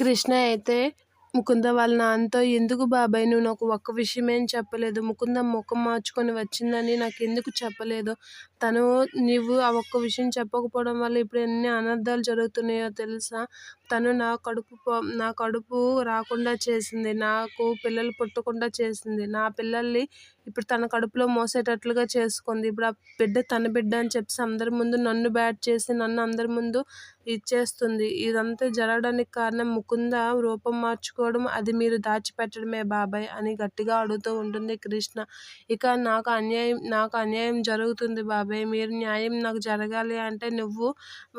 కృష్ణ అయితే ముకుంద వాళ్ళ నాన్నతో ఎందుకు బాబాయ్ నువ్వు నాకు ఒక్క విషయం ఏం చెప్పలేదు. ముకుంద ముఖం మార్చుకొని వచ్చిందని నాకు ఎందుకు చెప్పలేదు? తను నీవు ఆ ఒక్క విషయం చెప్పకపోవడం వల్ల ఇప్పుడు ఎన్ని అనర్థాలు జరుగుతున్నాయో తెలుసా? తను నా కడుపు నా కడుపు రాకుండా చేసింది. నాకు పిల్లలు పుట్టకుండా చేసింది. నా పిల్లల్ని ఇప్పుడు తన కడుపులో మోసేటట్లుగా చేసుకుంది. ఇప్పుడు ఆ బిడ్డ తన బిడ్డ అని చెప్పి అందరి ముందు నన్ను బ్యాట్ చేసి నన్ను అందరి ముందు ఇచ్చేస్తుంది. ఇదంతా జరగడానికి కారణం ముకుంద రూపం మార్చుకోవడం అది మీరు దాచిపెట్టడమే బాబాయ్ అని గట్టిగా అడుగుతూ ఉంటుంది కృష్ణ. ఇక నాకు అన్యాయం నాకు అన్యాయం జరుగుతుంది బాబాయ్. మీరు న్యాయం నాకు జరగాలి అంటే నువ్వు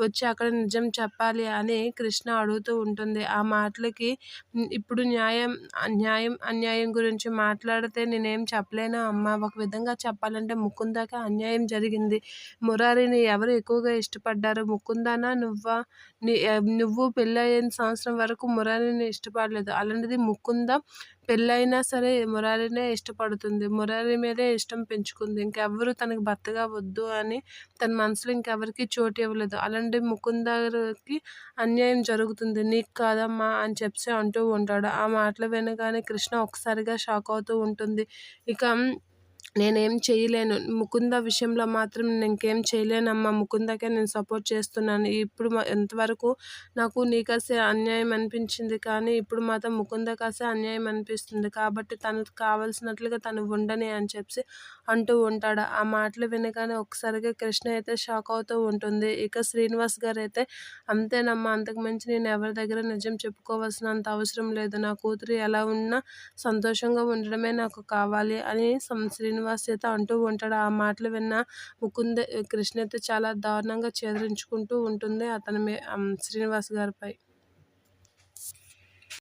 వచ్చి అక్కడ నిజం చెప్పాలి అని కృష్ణ అడుగుతూ ఉంటుంది. ఆ మాటలకి ఇప్పుడు న్యాయం అన్యాయం అన్యాయం గురించి మాట్లాడితే నేనేం చెప్పలేను అమ్మ? ఒక విధంగా చెప్పాలంటే ముకుందాకి అన్యాయం జరిగింది. మురారిని ఎవరు ఎక్కువగా ఇష్టపడ్డారు? ముకుందానా నువ్వా? నువ్వు పెళ్ళయిన సంవత్సరం వరకు మురారిని ఇష్టపడలేదు. అలాంటిది ముకుంద పెళ్ళైనా సరే మురారినే ఇష్టపడుతుంది. మురారి మీదే ఇష్టం పెంచుకుంది. ఇంకెవ్వరు తనకి భర్తగా వద్దు అని తన మనసులో ఇంకెవరికి చోటు ఇవ్వలేదు. అలాంటి ముకుందకి అన్యాయం జరుగుతుంది. నీకు కాదమ్మా అని చెప్పి అంటూ ఉంటాడు. ఆ మాటలు వినగానే కృష్ణ ఒకసారిగా షాక్ అవుతూ ఉంటుంది. ఇక నేనేం చేయలేను. ముకుంద విషయంలో మాత్రం నేను ఇంకేం చేయలేనమ్మా. ముకుందకే నేను సపోర్ట్ చేస్తున్నాను. ఇప్పుడు ఎంతవరకు నాకు నీకసే అన్యాయం అనిపించింది కానీ ఇప్పుడు మాత్రం ముకుంద కాసే అన్యాయం అనిపిస్తుంది. కాబట్టి తనకు కావాల్సినట్లుగా తను ఉండని అని చెప్పి అంటూ ఉంటాడు. ఆ మాటలు వినగానే ఒకసారిగా కృష్ణ అయితే షాక్ అవుతూ ఉంటుంది. ఇక శ్రీనివాస్ గారు అయితే అంతేనమ్మా అంతకు మించి నేను ఎవరి దగ్గర నిజం చెప్పుకోవాల్సినంత అవసరం లేదు. నా కూతురు ఎలా ఉన్నా సంతోషంగా ఉండడమే నాకు కావాలి అని శ్రీ శ్రీనివాసేత చేత అంటూ ఉంటాడు. ఆ మాటలు విన్న ముకుంద కృష్ణ అయితే చాలా దారుణంగా చేదరించుకుంటూ ఉంటుంది అతని శ్రీనివాస్ గారిపై.